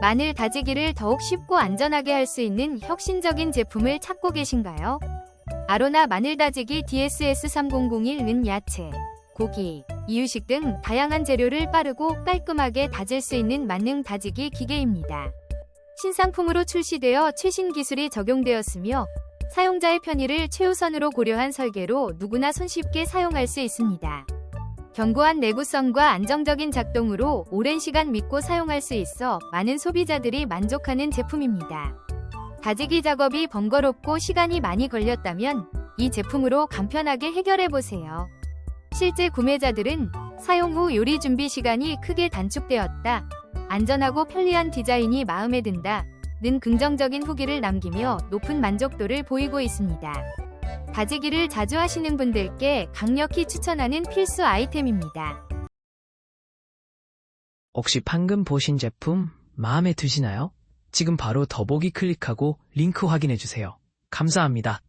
마늘 다지기를 더욱 쉽고 안전하게 할 수 있는 혁신적인 제품을 찾고 계신가요? 아로나 마늘 다지기 DSS3001은 야채, 고기, 이유식 등 다양한 재료를 빠르고 깔끔하게 다질 수 있는 만능 다지기 기계입니다. 신상품으로 출시되어 최신 기술이 적용되었으며 사용자의 편의를 최우선으로 고려한 설계로 누구나 손쉽게 사용할 수 있습니다. 견고한 내구성과 안정적인 작동으로 오랜 시간 믿고 사용할 수 있어 많은 소비자들이 만족하는 제품입니다. 다지기 작업이 번거롭고 시간이 많이 걸렸다면 이 제품으로 간편하게 해결해 보세요. 실제 구매자들은 사용 후 요리 준비 시간이 크게 단축되었다. 안전하고 편리한 디자인이 마음에 든다. 는 긍정적인 후기를 남기며 높은 만족도를 보이고 있습니다. 다지기를 자주 하시는 분들께 강력히 추천하는 필수 아이템입니다. 혹시 방금 보신 제품 마음에 드시나요? 지금 바로 더보기 클릭하고 링크 확인해 주세요. 감사합니다.